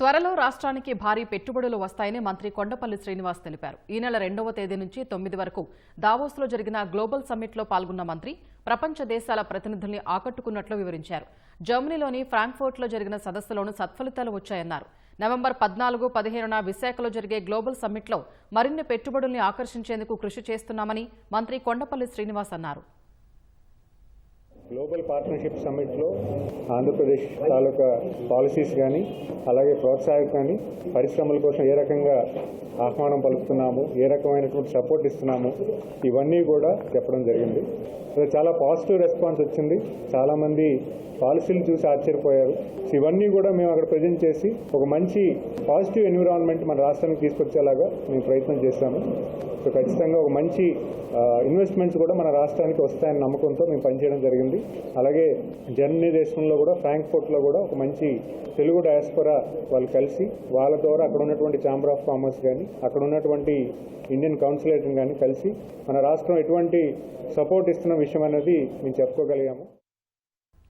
త్వరలో రాష్ట్రానికి భారీ పెట్టుబడులు వస్తాయని మంత్రి కొండపల్లి శ్రీనివాస్ తెలిపారు. ఈ నెల రెండవ తేదీ నుంచి తొమ్మిది వరకు దావోస్లో జరిగిన గ్లోబల్ సమ్మిట్లో పాల్గొన్న మంత్రి ప్రపంచ దేశాల ప్రతినిధుల్ని ఆకట్టుకున్నట్లు వివరించారు. జర్మనీలోని ఫ్రాంక్ఫోర్ట్లో జరిగిన సదస్సులోనూ సత్ఫలితాలు వచ్చాయన్నారు. నవంబర్ పద్నాలుగు పదిహేనున విశాఖలో జరిగే గ్లోబల్ సమ్మిట్లో మరిన్ని పెట్టుబడుల్ని ఆకర్షించేందుకు కృషి చేస్తున్నామని మంత్రి కొండపల్లి శ్రీనివాస్ అన్నారు. గ్లోబల్ పార్ట్నర్షిప్ సమ్మిట్లో ఆంధ్రప్రదేశ్ తాలూకా పాలసీస్ కానీ అలాగే ప్రోత్సాహం కానీ పరిశ్రమల కోసం ఏ రకంగా ఆహ్వానం పలుకుతున్నాము ఏ రకమైనటువంటి సపోర్ట్ ఇస్తున్నాము ఇవన్నీ కూడా చెప్పడం జరిగింది. సో చాలా పాజిటివ్ రెస్పాన్స్ వచ్చింది. చాలామంది పాలసీలు చూసి ఆశ్చర్యపోయారు. ఇవన్నీ కూడా మేము అక్కడ ప్రజెంట్ చేసి ఒక మంచి పాజిటివ్ ఎన్విరాన్మెంట్ మన రాష్ట్రానికి తీసుకొచ్చేలాగా మేము ప్రయత్నం చేశాము సో ఖచ్చితంగా ఒక మంచి ఇన్వెస్ట్మెంట్స్ కూడా మన రాష్ట్రానికి వస్తాయని నమ్మకంతో మేము పనిచేయడం జరిగింది. అలాగే జర్మనీ దేశంలో కూడా ఫ్రాంక్ఫోర్ట్లో కూడా ఒక మంచి తెలుగు డయాస్పరా వాళ్ళు కలిసి వాళ్ళ ద్వారా అక్కడ ఉన్నటువంటి ఛాంబర్ ఆఫ్ కామర్స్ కానీ అక్కడ ఉన్నటువంటి ఇండియన్ కౌన్సిలేట్ని కానీ కలిసి మన రాష్ట్రం ఎటువంటి సపోర్ట్ ఇస్తున్న విషయం అనేది మేము చెప్పుకోగలిగాము.